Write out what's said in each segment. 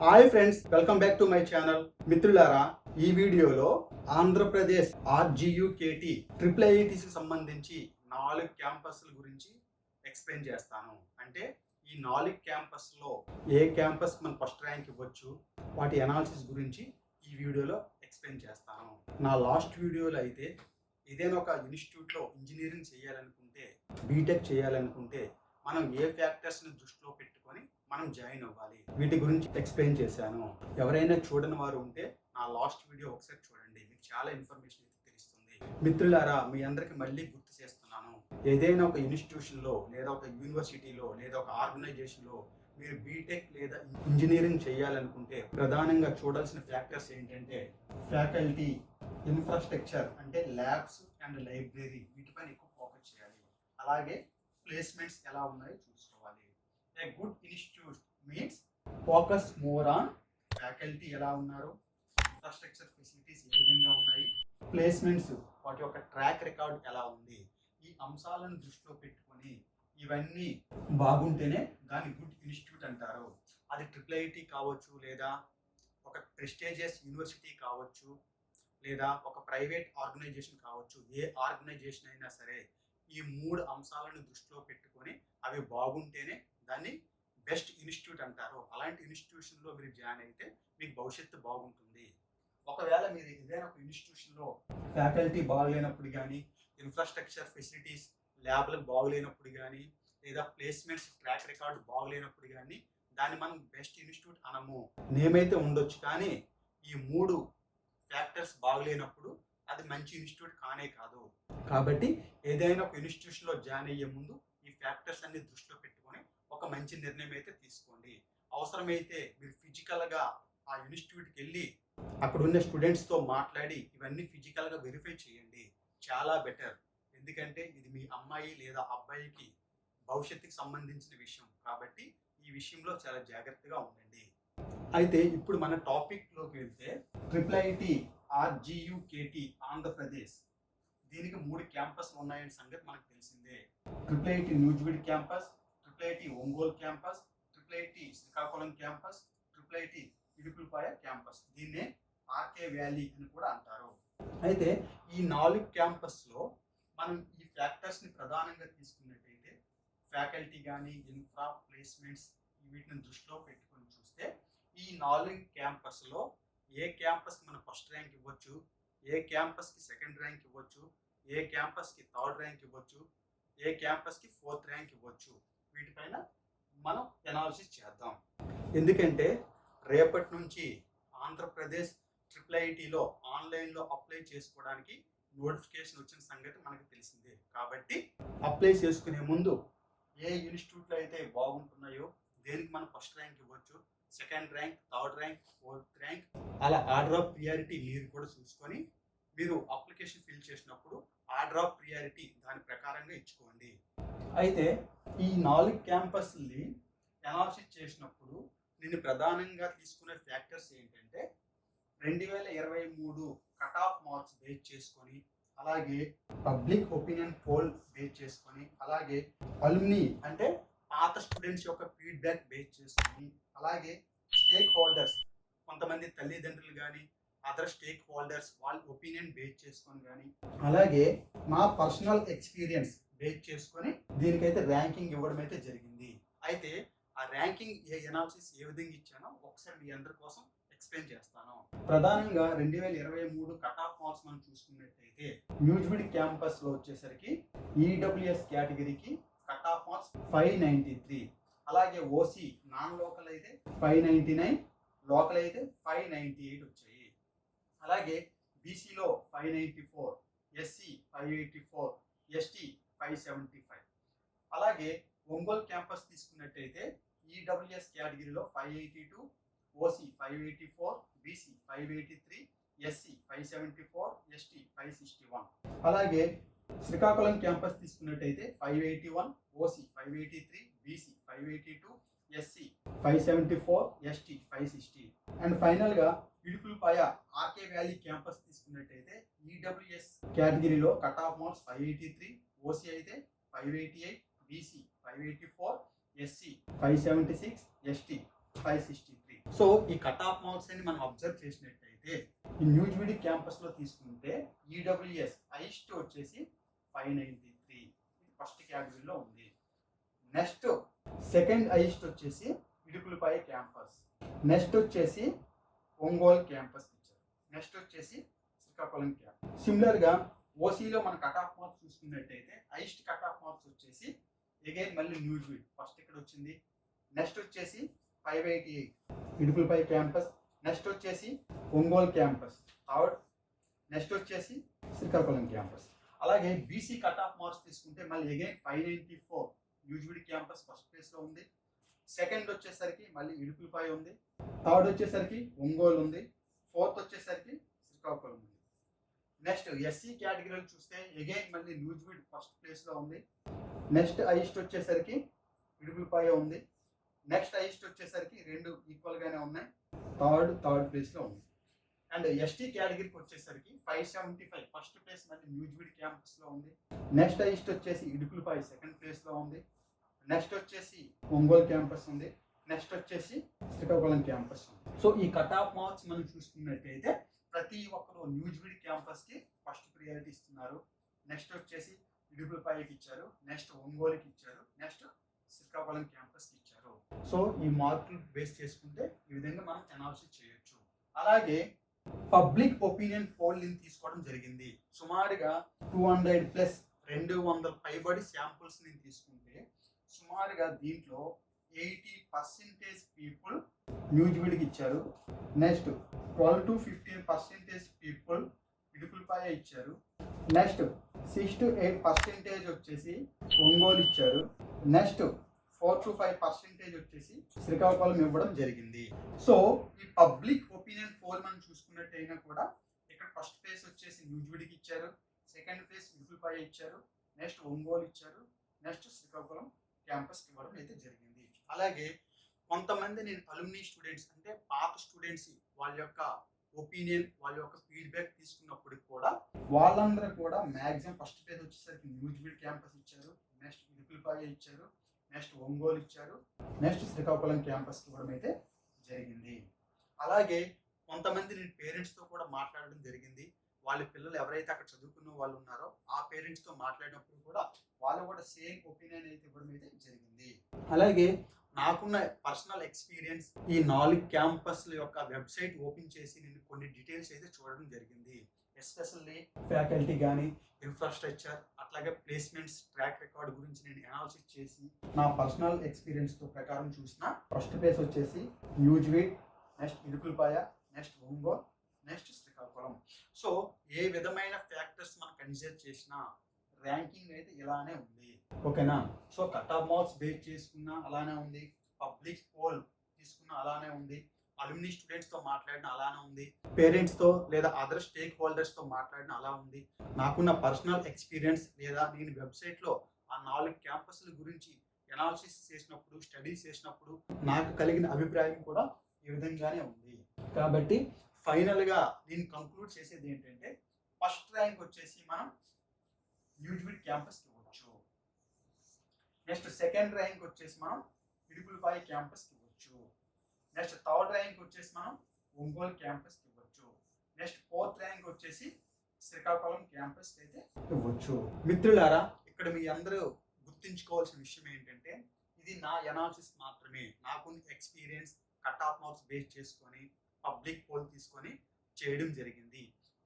Hi friends welcome back to my channel మిత్రులారా ఈ వీడియోలో ఆంధ్రప్రదేశ్ ఆర్జియుకేటి ట్రిపుల్ ఐఐటిసి సంబంధించి నాలుగు క్యాంపస్ల గురించి ఎక్స్ప్లెయిన్ చేస్తాను. అంటే ఈ నాలుగు క్యాంపస్లో ఏ క్యాంపస్ మన ఫస్ట్ ర్యాంక్ ఇవ్వచ్చు వాటి అనాలిసిస్ గురించి ఈ వీడియోలో ఎక్స్ప్లెయిన్ చేస్తాను. నా లాస్ట్ వీడియోలో అయితే ఏదైనా ఒక ఇన్స్టిట్యూట్లో ఇంజనీరింగ్ చేయాలనుకుంటే బీటెక్ చేయాలనుకుంటే మనం ఏ ఫ్యాక్టర్స్ని దృష్టిలో పెట్టుకొని మనం జాయిన్ అవ్వాలి. వీటి గురించి ఎక్స్ప్లెయిన్ చేశాను. ఎవరైనా చూడని వారు ఉంటే నా లాస్ట్ వీడియో ఒకసారి చూడండి. మీకు చాలా ఇన్ఫర్మేషన్ అయితే తెలుస్తుంది. మిత్రులారా మీ అందరికి మళ్ళీ గుర్తు చేస్తున్నాను. ఏదైనా ఒక ఇన్స్టిట్యూషన్లో లేదా ఒక యూనివర్సిటీలో లేదా ఒక ఆర్గనైజేషన్లో మీరు బీటెక్ లేదా ఇంజనీరింగ్ చేయాలనుకుంటే ప్రధానంగా చూడాల్సిన ఫ్యాక్టర్స్ ఏంటంటే ఫ్యాకల్టీ ఇన్ఫ్రాస్ట్రక్చర్ అంటే ల్యాబ్స్ అండ్ లైబ్రరీ వీటిపైన ఎక్కువ ఫోకస్ చేయాలి. అలాగే ప్లేస్మెంట్స్ ఎలా ఉన్నాయో చూసుకోవాలి. A good institute means focus more on faculty ఎలా ఉన్నారు ఇన్ఫ్రాస్ట్రక్చర్ ఫెసిలిటీస్ ఏ విధంగా ఉన్నాయి ప్లేస్మెంట్స్ వాటి యొక్క ట్రాక్ రికార్డ్ ఎలా ఉంది ఈ అంశాలను దృష్టిలో పెట్టుకొని ఇవన్నీ బాగుంటేనే దాన్ని గుడ్ ఇన్స్టిట్యూట్ అంటారు. అది ట్రిపుల్ ఐటీ కావచ్చు లేదా ఒక ప్రెస్టేజియస్ యూనివర్సిటీ కావచ్చు లేదా ఒక ప్రైవేట్ ఆర్గనైజేషన్ కావచ్చు ఏ ఆర్గనైజేషన్ అయినా సరే ఈ మూడు అంశాలను దృష్టిలో పెట్టుకొని అవి బాగుంటేనే దాన్ని బెస్ట్ ఇన్స్టిట్యూట్ అంటారు. అలాంటి ఇన్స్టిట్యూషన్లో మీరు జాయిన్ అయితే మీకు భవిష్యత్తు బాగుంటుంది. ఒకవేళ మీరు ఏదైనా ఒక ఇన్స్టిట్యూషన్లో ఫ్యాకల్టీ బాగలేనప్పుడు కానీ ఇన్ఫ్రాస్ట్రక్చర్ ఫెసిలిటీస్ ల్యాబ్లకు బాగలేనప్పుడు కానీ లేదా ప్లేస్మెంట్స్ ట్రాక్ రికార్డ్ బాగలేనప్పుడు కానీ దాన్ని మనం బెస్ట్ ఇన్స్టిట్యూట్ అనము. నేమైతే ఉండొచ్చు కానీ ఈ మూడు ఫ్యాక్టర్స్ బాగలేనప్పుడు అది మంచి ఇన్స్టిట్యూట్ కానే కాదు. కాబట్టి ఏదైనా ఒక ఇన్స్టిట్యూషన్లో జాయిన్ అయ్యే ముందు ఈ ఫ్యాక్టర్స్ అన్ని దృష్టిలో పెట్టుకొని ఒక మంచి నిర్ణయం అయితే తీసుకోండి. అవసరమైతే మీరు ఫిజికల్గా ఆ ఇన్స్టిట్యూట్కి వెళ్ళి అక్కడ ఉన్న స్టూడెంట్స్తో మాట్లాడి ఇవన్నీ ఫిజికల్గా వెరిఫై చేయండి. చాలా బెటర్ ఎందుకంటే ఇది మీ అమ్మాయి లేదా అబ్బాయికి భవిష్యత్తుకి సంబంధించిన విషయం. కాబట్టి ఈ విషయంలో చాలా జాగ్రత్తగా ఉండండి. అయితే ఇప్పుడు మన టాపిక్లోకి వెళ్తే ట్రిపుల్ ఐటీ ఆర్జియుకేటి ఆంధ్రప్రదేశ్. దీనికి మూడు క్యాంపస్లు ఉన్నాయని సంగతి మనకు తెలిసిందే. Triple IT Nuzvid campus triple IT Ongole campus triple IT Srikakulam campus triple IT Idupulapaya campus. దీన్నే ఆర్కే వ్యాలీ అని కూడా అంటారు. అయితే ఈ నాలుగు క్యాంపస్లో మనం ఈ ఫ్యాక్టర్స్ని ప్రధానంగా తీసుకున్నట్టయితే ఫ్యాకల్టీ కానీ ఇన్ఫ్రా ప్లేస్మెంట్స్ వీటిని దృష్టిలో పెట్టుకొని చూస్తే ఈ నాలుగు క్యాంపస్లో ఏ క్యాంపస్కి మనం ఫస్ట్ ర్యాంక్ ఇవ్వచ్చు? ఏ క్యాంపస్కి సెకండ్ ర్యాంక్ ఇవ్వచ్చు? ఏ క్యాంపస్కి థర్డ్ ర్యాంక్ ఇవ్వచ్చు? ఏ క్యాంపస్కి ఫోర్త్ ర్యాంక్ ఇవ్వచ్చు? వీటిపైన మనం ఎనాలిసిస్ చేద్దాం. ఎందుకంటే రేపటి నుంచి ఆంధ్రప్రదేశ్ ట్రిపుల్ ఐటీలో ఆన్లైన్లో అప్లై చేసుకోవడానికి నోటిఫికేషన్ వచ్చిన సంగతి మనకు తెలిసిందే. కాబట్టి అప్లై చేసుకునే ముందు ఏ ఇన్స్టిట్యూట్లో అయితే బాగుంటున్నాయో దేనికి మనం ఫస్ట్ ర్యాంక్ ఇవ్వచ్చు? Second rank third rank fourth rank అలా ఆర్డర్ ఆఫ్ ప్రియారిటీ మీరు కూడా చూసుకొని మీరు అప్లికేషన్ ఫిల్ చేసినప్పుడు ఆర్డర్ ఆఫ్ ప్రియారిటీ దాని ప్రకారంగా ఇచ్చుకోండి. అయితే ఈ నాలుగు క్యాంపస్ని అనాలిసిస్ చేసినప్పుడు నేను ప్రధానంగా తీసుకునే ఫ్యాక్టర్స్ ఏంటంటే రెండు వేల ఇరవై మూడు కట్ ఆఫ్ మార్క్స్ బేస్ చేసుకొని అలాగే పబ్లిక్ ఒపీనియన్ పోల్ బేస్ చేసుకొని అలాగే అల్మ్ని అంటే పాత స్టూడెంట్స్ యొక్క ఫీడ్బ్యాక్ బేస్ చేసుకొని అలాగే స్టేక్ హోల్డర్స్ కొంతమంది తల్లిదండ్రులు కానీ అదర్ స్టేక్ హోల్డర్స్ వాళ్ళ ఒపీనియన్ బేస్ చేసుకొని కానీ అలాగే మా పర్సనల్ ఎక్స్పీరియన్స్ బేస్ చేసుకొని దీనికైతే ర్యాంకింగ్ ఇవ్వడం అయితే జరిగింది. అయితే ఆ ర్యాంకింగ్ ఏ ఎనాలిసిస్ ఏ విధంగా ఇచ్చానో ఒకసారి మీ అందరి కోసం ఎక్స్ప్లెయిన్ చేస్తాను. ప్రధానంగా రెండు వేల ఇరవై మూడు కట్ ఆఫ్ మార్క్స్ మనం చూసుకున్నట్టయితే న్యూజ్విడ్ క్యాంపస్లో వచ్చేసరికి ఈడబ్ల్యూఎస్ కేటగిరీకి cut off marks five ninety three అలాగే ఓసీ నాన్ లోకల్ అయితే ఫైవ్ నైంటీ నైన్ లోకల్ అయితే ఫైవ్ నైంటీ ఎయిట్ వచ్చాయి. అలాగే బీసీలో five ninety four SC five eighty four ST five seventy five అలాగే ఒంగోలు క్యాంపస్ తీసుకున్నట్టయితే ఈడబ్ల్యూఎస్ కేటగిరీలో five eighty two OC five eighty four BC five eighty three SC five seventy four ST five sixty one అలాగే Srikakulam campus తీసుకున్నట్టయితే five eighty one OC five eighty three BC five eighty two SC five seventy four ST five sixty and ఫైనల్గా Idupulapaya RK valley campus తీసుకున్నట్టయితే EWS కేటగిరీలో cut off marks five eighty three OC అయితే five eighty eight BC five eighty four SC five seventy six ST five sixty three so ఈ cut off marks అని మనం observe చేసినట్టయితే ఈ న్యూజిబిడి క్యాంపస్లో తీసుకుంటే ఈడబ్ల్యూఎస్ హైస్ట్ వచ్చేసి ఫైవ్ నైంటీ త్రీ ఫస్ట్ కేటగిరీలో ఉంది. నెక్స్ట్ సెకండ్ హైయెస్ట్ వచ్చేసి ఇడుకులపాయ క్యాంపస్. నెక్స్ట్ వచ్చేసి ఒంగోలు క్యాంపస్ ఇచ్చారు నెక్స్ట్ వచ్చేసి శ్రీకాకుళం క్యాంపస్. సిమిలర్గా ఓసీలో మన కట్ ఆఫ్ మార్క్స్ చూసుకున్నట్టయితే హైయెస్ట్ కట్ ఆఫ్ మార్క్స్ వచ్చేసి ఎగైన్ మళ్ళీ న్యూజివిడ్ ఫస్ట్ ఇక్కడ వచ్చింది. నెక్స్ట్ వచ్చేసి five eighty eight Idupulapaya campus. Next వచ్చేసి ఒంగోలు క్యాంపస్. థర్డ్ నెక్స్ట్ వచ్చేసి శ్రీకాకుళం క్యాంపస్. అలాగే బీసీ కట్ ఆఫ్ మార్క్స్ తీసుకుంటే మళ్ళీ again five ninety four Nuzvid campus first ప్లేస్లో ఉంది. సెకండ్ వచ్చేసరికి మళ్ళీ ఇడుపులపాయ ఉంది. థర్డ్ వచ్చేసరికి ఒంగోలు ఉంది. ఫోర్త్ వచ్చేసరికి శ్రీకాకుళం ఉంది. నెక్స్ట్ ఎస్సీ కేటగిరీలో చూస్తే అగైన్ మళ్ళీ న్యూజ్విడ్ ఫస్ట్ ప్లేస్లో ఉంది. నెక్స్ట్ హైయెస్ట్ వచ్చేసరికి ఇడుపులపాయ ఉంది. నెక్స్ట్ హైయెస్ట్ వచ్చేసరికి రెండు ఈక్వల్గానే ఉన్నాయి. థర్డ్ థర్డ్ ప్లేస్లో ఉంది. అండ్ ఎస్టీ కేటగిరీకి వచ్చేసరికి five seventy five. First place మళ్ళీ న్యూజివిడ్ క్యాంపస్లో ఉంది. నెక్స్ట్ హైయెస్ట్ వచ్చేసి ఇడుపులపాయ సెకండ్ ప్లేస్లో ఉంది. నెక్స్ట్ వచ్చేసి ఒంగోలు క్యాంపస్ ఉంది. నెక్స్ట్ వచ్చేసి శ్రీకాకుళం క్యాంపస్ ఉంది. సో ఈ కట్ ఆఫ్ మార్క్స్ మనం చూసుకున్నట్టయితే ప్రతి ఒక్కరు న్యూజివిడ్ క్యాంపస్కి ఫస్ట్ ప్రియారిటీ ఇస్తున్నారు. నెక్స్ట్ వచ్చేసి ఇడుకులపాయకి ఇచ్చారు. నెక్స్ట్ ఒంగోలుకి ఇచ్చారు. నెక్స్ట్ శ్రీకాకుళం క్యాంపస్కి ఇచ్చారు. సో ఈ మార్కులు బేస్ చేసుకుంటే ఈ విధంగా మనం అనాలిసిస్ చేయొచ్చు. అలాగే పబ్లిక్ ఒపీనియన్ పోల్ని తీసుకోవడం జరిగింది. సుమారుగా టూ హండ్రెడ్ ప్లస్ రెండు వందల పైబడి శాంపుల్స్ నేను తీసుకుంటే సుమారుగా దీంట్లో ఎయిటీ పర్సెంటేజ్ పీపుల్ న్యూజివిడ్కి ఇచ్చారు. Next twelve to fifteen percentage people Idupulapaya ఇచ్చారు. Next six to eight percentage వచ్చేసి ఒంగోలు ఇచ్చారు. Next four to five percentage వచ్చేసి శ్రీకాకుళం ఇవ్వడం జరిగింది. సో ఈ పబ్లిక్ ఒపీనియన్ పోల్ మనం చూసుకున్నట్టయినా కూడా ఇక్కడ ఫస్ట్ ప్లేస్ వచ్చేసి న్యూజివిడికి ఇచ్చారు సెకండ్ ప్లేస్ ఇడుపులపాయ ఇచ్చారు నెక్స్ట్ ఒంగోలు ఇచ్చారు నెక్స్ట్ శ్రీకాకుళం క్యాంపస్కి ఇవ్వడం అయితే జరిగింది. అలాగే కొంతమంది నేను అలుమినీ స్టూడెంట్స్ అంటే పాత స్టూడెంట్స్ వాళ్ళ యొక్క ఒపీనియన్ వాళ్ళ యొక్క ఫీడ్బ్యాక్ తీసుకున్నప్పటికి కూడా వాళ్ళందరూ కూడా మ్యాక్సిమం ఫస్ట్ పేజ్ వచ్చేసరికి న్యూజిబిడ్ క్యాంపస్ ఇచ్చారు నెక్స్ట్ ఇడుపులపాయ ఇచ్చారు నెక్స్ట్ ఒంగోలు ఇచ్చారు. నెక్స్ట్ శ్రీకాకుళం క్యాంపస్కి ఇవ్వడం అయితే జరిగింది. అలాగే కొంతమంది నేను పేరెంట్స్తో కూడా మాట్లాడడం జరిగింది. వాళ్ళ పిల్లలు ఎవరైతే అక్కడ చదువుకున్న వాళ్ళు ఉన్నారో ఆ పేరెంట్స్తో మాట్లాడినప్పుడు కూడా వాళ్ళు కూడా సేమ్ ఒపీనియన్ అయితే ఇవ్వడం అయితే జరిగింది. అలాగే నాకున్న పర్సనల్ ఎక్స్పీరియన్స్ ఈ నాలుగు క్యాంపస్ల యొక్క వెబ్సైట్ ఓపెన్ చేసి నేను కొన్ని డీటెయిల్స్ అయితే చూడడం జరిగింది. ఎస్పెషల్లీ ఫ్యాకల్టీ కానీ ఇన్ఫ్రాస్ట్రక్చర్ అట్లాగే ప్లేస్మెంట్స్ ట్రాక్ రికార్డ్ గురించి నేను అనాలిసిస్ చేసి నా పర్సనల్ ఎక్స్పీరియన్స్తో ప్రకారం చూసిన ఫస్ట్ ప్లేస్ వచ్చేసి Nuzvid next Idupulapaya next Ongole next Srikakulam. So ఏ విధమైన ఫ్యాక్టర్స్ మనం కన్సిడర్ చేసినా ర్యాంకింగ్ అయితే ఇలానే ఉంది. ఓకేనా? So cut off marks base చేసుకున్నా అలానే ఉంది. పబ్లిక్ పోల్ తీసుకున్నా అలానే ఉంది. అలుమిని స్టూడెంట్స్తో మాట్లాడిన అలానే ఉంది. పేరెంట్స్తో లేదా అదర్ స్టేక్ హోల్డర్స్తో మాట్లాడిన అలా ఉంది. నాకున్న పర్సనల్ ఎక్స్పీరియన్స్ లేదా నేను వెబ్సైట్లో ఆ నాలుగు క్యాంపస్ల గురించి ఎనాలిసిస్ చేసినప్పుడు స్టడీస్ చేసినప్పుడు నాకు కలిగిన అభిప్రాయం కూడా ఈ విధంగానే ఉంది. కాబట్టి ఫైనల్గా నేను కంక్లూడ్ చేసేది ఏంటంటే ఫస్ట్ ర్యాంక్ వచ్చేసి మనం న్యూజిబిడ్ క్యాంపస్ ఇవ్వచ్చు నెక్స్ట్ సెకండ్ ర్యాంక్ వచ్చేసి మనం ఇడుపులపాయ క్యాంపస్ ఇవ్వచ్చు నెక్స్ట్ థర్డ్ ర్యాంక్ వచ్చేసి మనం ఒంగోలు క్యాంపస్ ఇవ్వచ్చు. నెక్స్ట్ ఫోర్త్ ర్యాంక్ వచ్చేసి శ్రీకాకుళం క్యాంపస్ అయితే ఇవ్వచ్చు. మిత్రులారా ఇక్కడ మీ అందరూ గుర్తుంచుకోవాల్సిన విషయం ఏంటంటే ఇది నా ఎనాలిసిస్ మాత్రమే. నాకున్న experience cut off marks base చేసుకొని పబ్లిక్ పోల్ తీసుకొని చేయడం జరిగింది.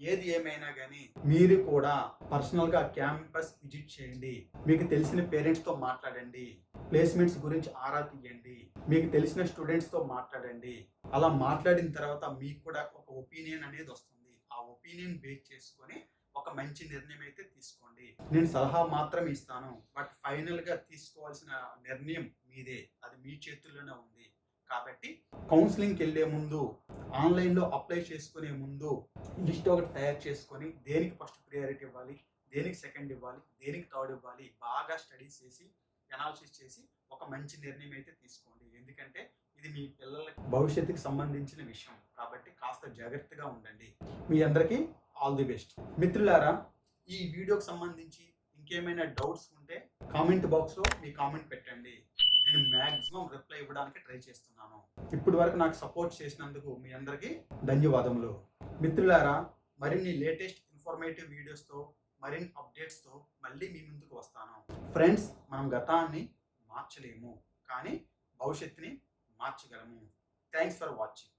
ఏది ఏమైనా కానీ మీరు కూడా పర్సనల్గా క్యాంపస్ విజిట్ చేయండి. మీకు తెలిసిన పేరెంట్స్తో మాట్లాడండి. ప్లేస్మెంట్స్ గురించి ఆరా తీయండి. మీకు తెలిసిన స్టూడెంట్స్తో మాట్లాడండి. అలా మాట్లాడిన తర్వాత మీకు కూడా ఒక ఒపీనియన్ అనేది వస్తుంది. ఆ ఒపీనియన్ బేస్ చేసుకొని ఒక మంచి నిర్ణయం అయితే తీసుకోండి. నేను సలహా మాత్రం ఇస్తాను. బట్ ఫైనల్గా తీసుకోవాల్సిన నిర్ణయం మీదే. అది మీ చేతుల్లోనే ఉంది. కాబట్టి కౌన్సిలింగ్కి వెళ్ళే ముందు ఆన్లైన్లో అప్లై చేసుకునే ముందు లిస్ట్ ఒకటి తయారు చేసుకొని దేనికి ఫస్ట్ ప్రియారిటీ ఇవ్వాలి దేనికి సెకండ్ ఇవ్వాలి దేనికి థర్డ్ ఇవ్వాలి బాగా స్టడీస్ చేసి అనాలిసిస్ చేసి ఒక మంచి నిర్ణయం అయితే తీసుకోండి. ఎందుకంటే ఇది మీ పిల్లల భవిష్యత్తుకి సంబంధించిన విషయం. కాబట్టి కాస్త జాగ్రత్తగా ఉండండి. మీ అందరికీ ఆల్ ది బెస్ట్ మిత్రులారా ఈ వీడియోకి సంబంధించి ఇంకేమైనా డౌట్స్ ఉంటే కామెంట్ బాక్స్లో మీ కామెంట్ పెట్టండి. నేను మ్యాక్సిమం రిప్లై ఇవ్వడానికి ట్రై చేస్తున్నాను. ఇప్పటి వరకు నాకు సపోర్ట్ చేసినందుకు మీ అందరికీ ధన్యవాదములు. మిత్రులారా మరిన్ని లేటెస్ట్ ఇన్ఫర్మేటివ్ వీడియోస్తో మరిన్ని అప్డేట్స్తో మళ్ళీ మీ ముందుకు వస్తాను. ఫ్రెండ్స్ మనం గతాన్ని మార్చలేము కానీ భవిష్యత్తుని మార్చగలము. Thanks for watching